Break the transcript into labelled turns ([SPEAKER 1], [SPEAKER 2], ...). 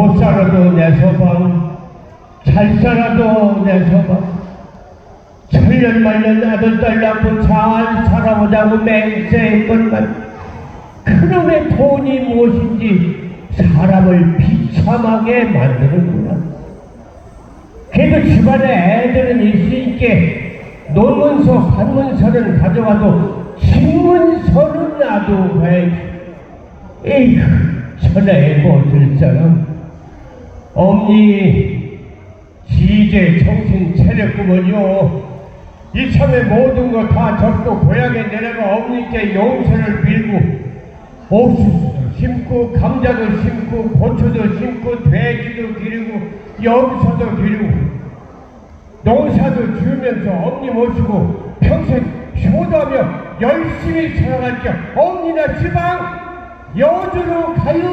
[SPEAKER 1] 못 살아도 내 소방, 잘 살아도 내 소방. 천년 만년 아들 딸 낳고 잘 살아보자고 맹세했건만 그놈의 돈이 무엇인지 사람을 비참하게 만드는구나. 그래도 집안에 애들은 있으니께 논문서, 산문서는 가져와도 신문서는 놔두고 해야지. 에이구, 천하에 못을 사람. 엄니, 지제 정신 차렸구먼요. 이참에 모든 거다 접고 고향에 내려가 어머니께 용서를 빌고 옥수수도 심고 감자도 심고 고추도 심고 돼지도 기르고 염소도 기르고 농사도 지으면서 어머니 모시고 평생 효도하며 열심히 살아갈게요 어머니나 지방 여주로 가요